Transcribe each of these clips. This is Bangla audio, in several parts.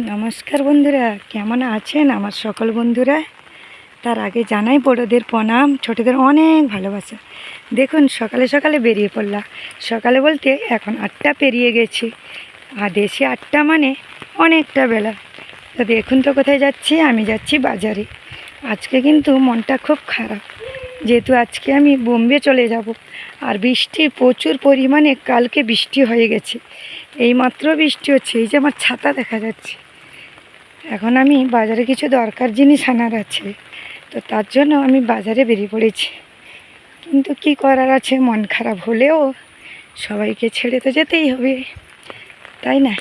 নমস্কার বন্ধুরা, কেমন আছেন আমার সকল বন্ধুরা? তার আগে জানাই বড়োদের প্রণাম, ছোটদের অনেক ভালোবাসা। দেখুন, সকালে সকালে বেরিয়ে পড়লাম। সকালে বলতে এখন আটটা পেরিয়ে গেছি। আর দেশে আটটা মানে অনেকটা বেলা। তো দেখুন তো কোথায় যাচ্ছি, আমি যাচ্ছি বাজারে। আজকে কিন্তু মনটা খুব খারাপ। যেহেতু আজকে আমি বোম্বে চলে যাব। আর বৃষ্টি প্রচুর পরিমাণে, কালকে বৃষ্টি হয়ে গেছে। এইমাত্র বৃষ্টি হচ্ছে, এই যে আমার ছাতা দেখা যাচ্ছে। এখন আমি বাজারে কিছু দরকার জিনিস আনার আছে, তো তার জন্য আমি বাজারে বেরিয়ে পড়েছি। কিন্তু কি করার আছে, মন খারাপ হলেও সবাইকে ছেড়ে তো যেতেই হবে, তাই না?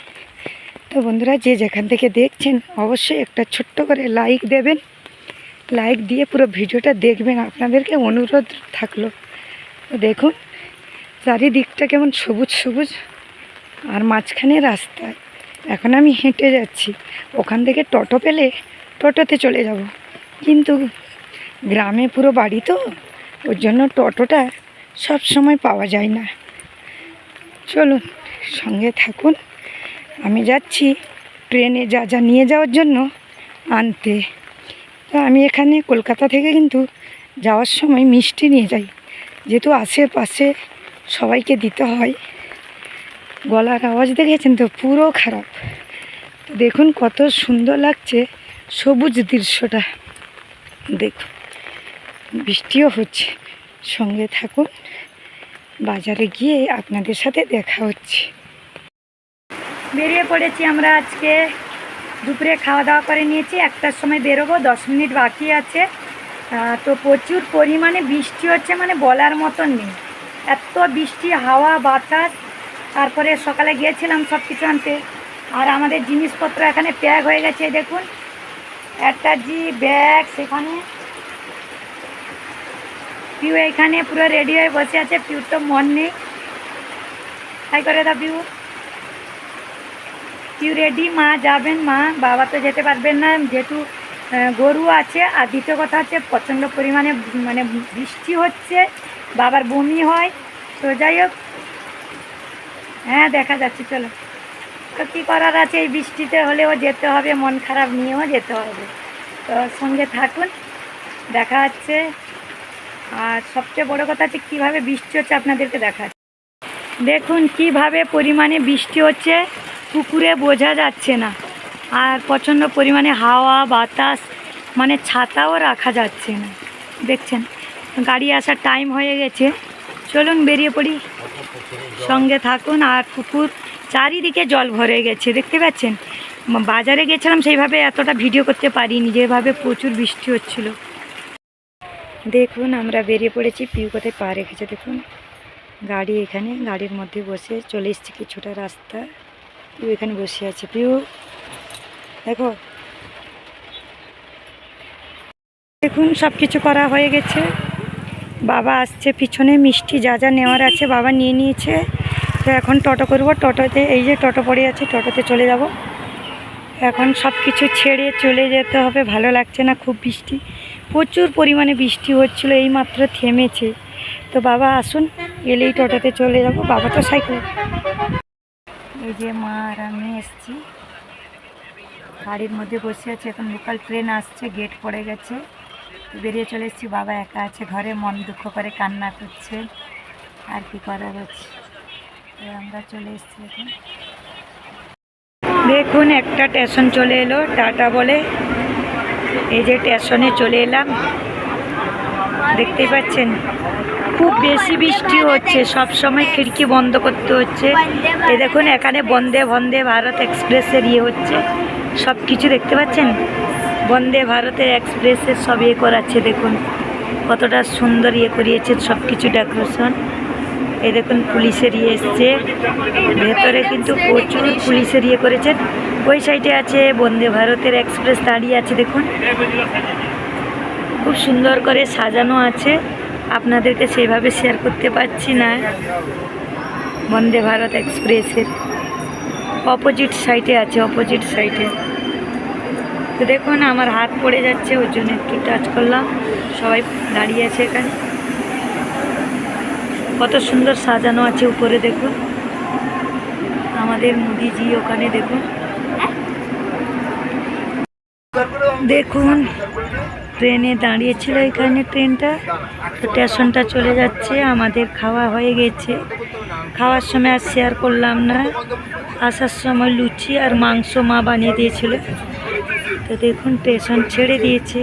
তো বন্ধুরা, যে যেখান থেকে দেখছেন, অবশ্যই একটা ছোট্ট করে লাইক দেবেন। লাইক দিয়ে পুরো ভিডিওটা দেখবেন, আপনাদেরকে অনুরোধ থাকল। তো দেখুন, চারিদিকটা কেমন সবুজ সবুজ। আর মাঝখানে রাস্তায় এখন আমি হেঁটে যাচ্ছি। ওখান থেকে টোটো পেলে টোটোতে চলে যাব। কিন্তু গ্রামে পুরো বাড়ি তো, ওর জন্য টোটোটা সব সময় পাওয়া যায় না। চলুন, সঙ্গে থাকুন। আমি যাচ্ছি ট্রেনে যা যা নিয়ে যাওয়ার জন্য আনতে। তো আমি এখানে কলকাতা থেকে কিন্তু যাওয়ার সময় মিষ্টি নিয়ে যাই। যেহেতু আশেপাশে সবাইকে দিতে হয়। গলার আওয়াজ দেখেছেন তো? পুরো খারাপ। দেখুন কত সুন্দর লাগছে সবুজ দৃশ্যটা। দেখুন, বৃষ্টিও হচ্ছে। সঙ্গে থাকুন, বাজারে গিয়ে আপনাদের সাথে দেখা হচ্ছে। বেরিয়ে পড়েছি আমরা আজকে। দুপুরে খাওয়া দাওয়া করে নিয়েছি, একটার সময় বেরোবো, দশ মিনিট বাকি আছে। তো প্রচুর পরিমাণে বৃষ্টি হচ্ছে মানে বলার মতন নেই। এত বৃষ্টি, হাওয়া, বাতাস তারপরে সকালে গিয়েছিলাম সব কিছু আনতে। আর আমাদের জিনিসপত্র এখানে প্যাক হয়ে গেছে দেখুন। একটা জি ব্যাগ সেখানে। পিউ এখানে পুরো রেডি হয়ে বসে আছে পিউর তো মন নেই তাই করে দা পিউ। পিউ রেডি, মা যাবেন, মা, বাবা তো যেতে পারবেন না। যেহেতু গরু আছে, আর দ্বিতীয় কথা হচ্ছে প্রচণ্ড পরিমাণে মানে বৃষ্টি হচ্ছে, বাবার বমি হয়। তো যাই হোক হ্যাঁ দেখা যাচ্ছে, চলো। তো কী করার আছে? এই বৃষ্টিতে হলেও যেতে হবে, মন খারাপ নিয়েও যেতে হবে। তো সঙ্গে থাকুন, দেখা যাচ্ছে আর সবচেয়ে বড় কথা হচ্ছে, কীভাবে বৃষ্টি হচ্ছে আপনাদেরকে দেখা দেখুন, কীভাবে পরিমাণে বৃষ্টি হচ্ছে, পুকুরে বোঝা যাচ্ছে না। আর প্রচণ্ড পরিমাণে হাওয়া, বাতাস মানে ছাতাও রাখা যাচ্ছে না। দেখছেন, গাড়ি আসার টাইম হয়ে গেছে। চলুন, বেরিয়ে পড়ি। সঙ্গে থাকুন আর পুকুর চারিদিকে জল ভরে গেছে, দেখতে পাচ্ছেন? বাজারে গেছিলাম সেইভাবে এতটা ভিডিও করতে পারিনি, যেভাবে প্রচুর বৃষ্টি হচ্ছিল। দেখুন, আমরা বেরিয়ে পড়েছি, পিউ কোথায় পা রেখেছে, দেখুন। গাড়ি এখানে, গাড়ির মধ্যে বসে চলে এসেছি কিছুটা রাস্তা। পিউ এখানে বসে আছে, পিউ। দেখো। দেখুন সব কিছু করা হয়ে গেছে। বাবা আসছে, পিছনে মিষ্টি যা যা নেওয়ার আছে বাবা নিয়ে নিয়েছে। তো এখন টোটো করব, টোটোতে, এই যে টোটো পড়ে আছে, টোটোতে চলে যাব। এখন সব কিছু ছেড়ে চলে যেতে হবে, ভালো লাগছে না খুব বৃষ্টি। প্রচুর পরিমাণে বৃষ্টি হচ্ছিল, এই মাত্র থেমেছে। তো বাবা আসুন, এলেই টোটোতে চলে যাব, বাবা তো সাইকেল। এই যে মা আর আমি এসছি। গাড়ির মধ্যে বসে আছে, এখন লোকাল ট্রেন আসছে, গেট পড়ে গেছে। বেরিয়ে চলে এসেছি। বাবা একা আছে ঘরে, মন দুঃখ করে কান্না করছে। আর কি করার আছে? আমরা চলে এসেছি এখন। দেখুন, একটা স্টেশন চলে এলো, টাটা বলে। এই যে স্টেশনে চলে এলাম। দেখতেই পাচ্ছেন, খুব বেশি বৃষ্টি হচ্ছে। সব সময় খিড়কি বন্ধ করতে হচ্ছে। এই দেখুন, এখানে বন্দে বন্দে ভারত এক্সপ্রেসের ইয়ে হচ্ছে। সব কিছু দেখতে পাচ্ছেন? বন্দে ভারতের এক্সপ্রেসের সব ইয়ে করাচ্ছে, দেখুন। কতটা সুন্দর ইয়ে করিয়েছে সব কিছু ডেকোরেশন এ দেখুন, পুলিশের ইয়ে এসছে। ভেতরে কিন্তু প্রচুর পুলিশের ইয়ে করেছেন ওই সাইডে আছে বন্দে ভারতের এক্সপ্রেস দাঁড়িয়ে আছে, দেখুন। খুব সুন্দর করে সাজানো আছে। আপনাদেরকে সেভাবে শেয়ার করতে পারছি না। বন্দে ভারত এক্সপ্রেসের। অপোজিট সাইডে আছে অপোজিট সাইডে তো দেখুন, আমার হাত পড়ে যাচ্ছে, ওর জন্য একটু টাচ করলাম। সবাই দাঁড়িয়ে আছে এখানে। কত সুন্দর সাজানো আছে উপরে, দেখুন। আমাদের মোদিজি ওখানে, দেখুন। দেখুন, ট্রেনে দাঁড়িয়েছিল এখানে ট্রেনটা। তো স্টেশনটা চলে যাচ্ছে, আমাদের খাওয়া হয়ে গেছে। খাওয়ার সময় আর শেয়ার করলাম না। আসার সময় লুচি আর মাংস মা বানিয়ে দিয়েছিল। তো দেখুন পেশন ছেড়ে দিয়েছে।